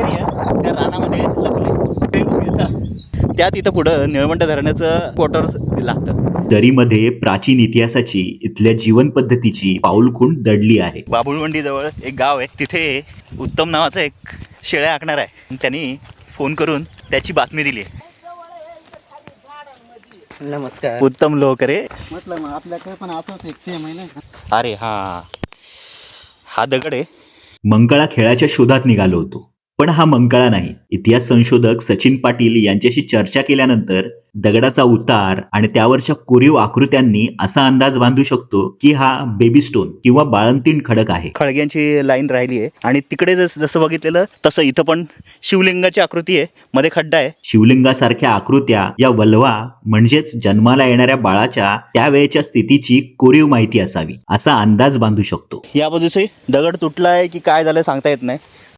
आश्चर्य त्या रानामध्ये लपले ते याचा त्यात इथं पुढं निळवंट धरणाचं क्वार्टर लागतं. दरीमध्ये प्राचीन इतिहासाची इथल्या जीवन पद्धतीची पाऊलखुण दडली आहे. बाबुळवंडी जवळ एक गाव आहे. तिथे उत्तम नावाचा एक शेळ्या आखणार आहे. त्यांनी फोन करून त्याची बातमी दिली नमस्कार. उत्तम लोकरे म्हटलं मग आपल्याकडे पण असंच एक सेम आहे ना अरे हा. हा दगड आहे. मंगळा खेळाच्या शोधात निघालो होतो. पण हा मंगळा नाही. इतिहास संशोधक सचिन पाटील यांच्याशी चर्चा केल्यानंतर दगडाचा उतार आणि त्यावरच्या कोरीव आकृत्यांनी असा अंदाज बांधू शकतो की हा बेबी स्टोन किंवा बाळंतीण खडक आहे. खळग्यांची लाईन राहिली आहे. आणि तिकडे जस जसं बघितलेलं तसं इथं पण शिवलिंगाची आकृती आहे. मध्ये खड्डा आहे. शिवलिंगासारख्या आकृत्या या वल्वा म्हणजेच जन्माला येणाऱ्या बाळाच्या त्यावेळेच्या स्थितीची कोरीव माहिती असावी असा अंदाज बांधू शकतो. या बाजूचे दगड तुटला आहे की काय झालं सांगता येत नाही.